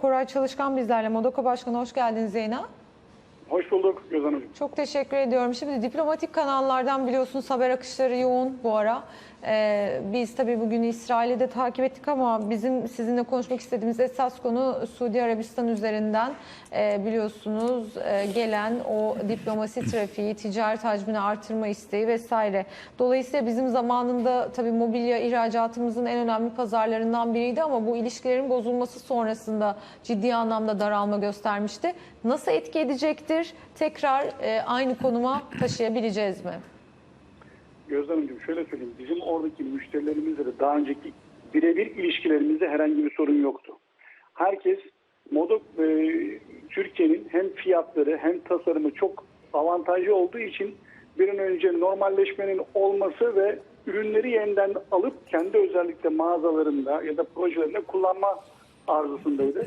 Koray Çalışkan bizlerle. Modoko Başkanı hoş geldin Zeyna. Hoş bulduk Gözan Hocam. Çok teşekkür ediyorum. Şimdi diplomatik kanallardan biliyorsunuz haber akışları yoğun bu ara. Ee, biz tabii bugün İsrail'i de takip ettik ama bizim sizinle konuşmak istediğimiz esas konu Suudi Arabistan üzerinden e, biliyorsunuz e, gelen o diplomasi trafiği, ticaret hacmini artırma isteği vesaire. Dolayısıyla bizim zamanında tabii mobilya ihracatımızın en önemli pazarlarından biriydi ama bu ilişkilerin bozulması sonrasında ciddi anlamda daralma göstermişti. Nasıl etki edecektir? Tekrar e, aynı konuma taşıyabileceğiz mi? Gözden Hocam şöyle söyleyeyim. Bizim oradaki müşterilerimizle de daha önceki birebir ilişkilerimizde herhangi bir sorun yoktu. Herkes Modok e, Türkiye'nin hem fiyatları hem tasarımı çok avantajlı olduğu için bir an önce normalleşmenin olması ve ürünleri yeniden alıp kendi özellikle mağazalarında ya da projelerinde kullanma arzusundaydı.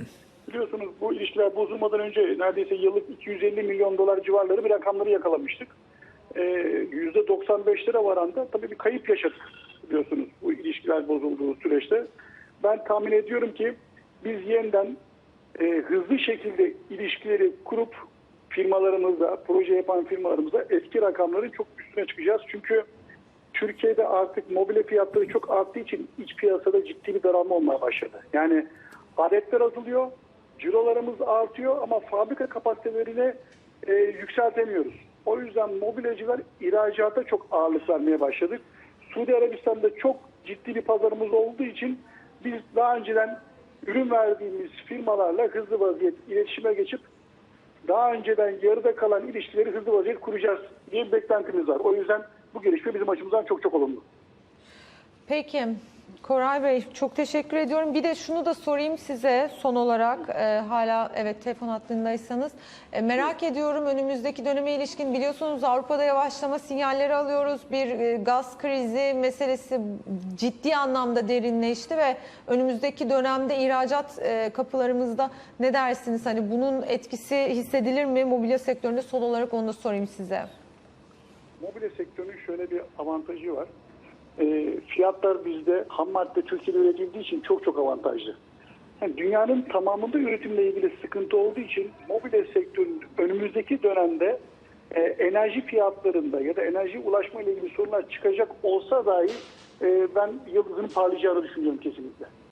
Biliyorsunuz bu ilişkiler bozulmadan önce neredeyse yıllık 250 milyon dolar civarları bir rakamları yakalamıştık. Ee, %95'lere varanda tabii bir kayıp yaşadık biliyorsunuz bu ilişkiler bozulduğu süreçte. Ben tahmin ediyorum ki biz yeniden e, hızlı şekilde ilişkileri kurup firmalarımızda, proje yapan firmalarımızda eski rakamların çok üstüne çıkacağız. Çünkü Türkiye'de artık mobilya fiyatları çok arttığı için iç piyasada ciddi bir daralma olmaya başladı. Yani adetler azalıyor, cirolarımız artıyor ama fabrika kapasitelerini e, yükseltemiyoruz. O yüzden mobilyacılar ihracata çok ağırlık vermeye başladık. Suudi Arabistan'da çok ciddi bir pazarımız olduğu için biz daha önceden ürün verdiğimiz firmalarla hızlı vaziyet iletişime geçip daha önceden yarıda kalan ilişkileri hızlı vaziyet kuracağız diye bir beklentimiz var. O yüzden bu gelişme bizim açımızdan çok çok olumlu. Peki Koray Bey çok teşekkür ediyorum. Bir de şunu da sorayım size son olarak e, hala evet telefon hattındaysanız E, merak ediyorum önümüzdeki döneme ilişkin biliyorsunuz Avrupa'da yavaşlama sinyalleri alıyoruz. Bir e, gaz krizi meselesi ciddi anlamda derinleşti ve önümüzdeki dönemde ihracat e, kapılarımızda ne dersiniz? Hani bunun etkisi hissedilir mi mobilya sektöründe son olarak onu da sorayım size. Mobilya sektörünün şöyle bir avantajı var. E, fiyatlar bizde ham madde Türkiye'de üretildiği için çok çok avantajlı. Yani dünyanın tamamında üretimle ilgili sıkıntı olduğu için mobilya sektörünün önümüzdeki dönemde e, enerji fiyatlarında ya da enerji ulaşma ile ilgili sorunlar çıkacak olsa dahi e, ben yıldızının parlayacağını düşünüyorum kesinlikle.